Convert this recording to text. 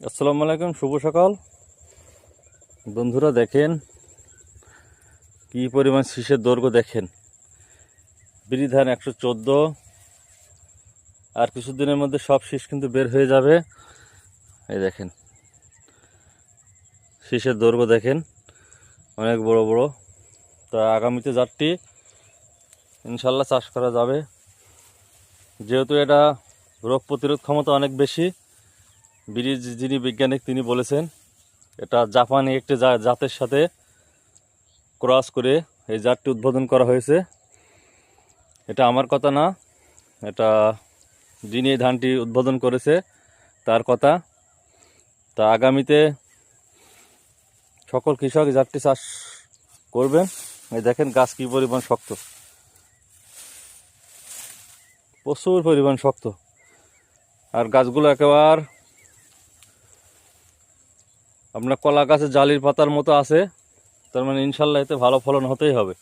আসসালামু আলাইকুম, শুভ সকাল। বন্ধুরা দেখেন কি পরিমাণ শীষের দৈর্ঘ্য দেখেন। বিড়ি ধান একশো চোদ্দ। আর কিছুদিনের মধ্যে সব শীষ কিন্তু বের হয়ে যাবে। এই দেখেন, শীষের দৈর্ঘ্য দেখেন, অনেক বড় বড়। তা আগামীতে জাতটি ইনশাল্লাহ চাষ করা যাবে। যেহেতু এটা রোগ প্রতিরোধ ক্ষমতা অনেক বেশি ব্রিজ যিনি বিজ্ঞানিক, তিনি বলেছেন, এটা জাপানি একটি জাতের সাথে ক্রস করে এই জাতটি উদ্বোধন করা হয়েছে। এটা আমার কথা না, এটা যিনি এই ধানটি উদ্বোধন করেছে, তার কথা। তা আগামীতে সকল কৃষক জাতটি চাষ করবেন। এই দেখেন গাছ কী পরিমাণ শক্ত। প্রচুর পরিমাণ শক্ত। আর গাছগুলো একেবারে আপনার কলা গাছে জালির পাতার মতো আছে, তার মানে ইনশাল্লাহ এতে ভালো ফলন হতেই হবে।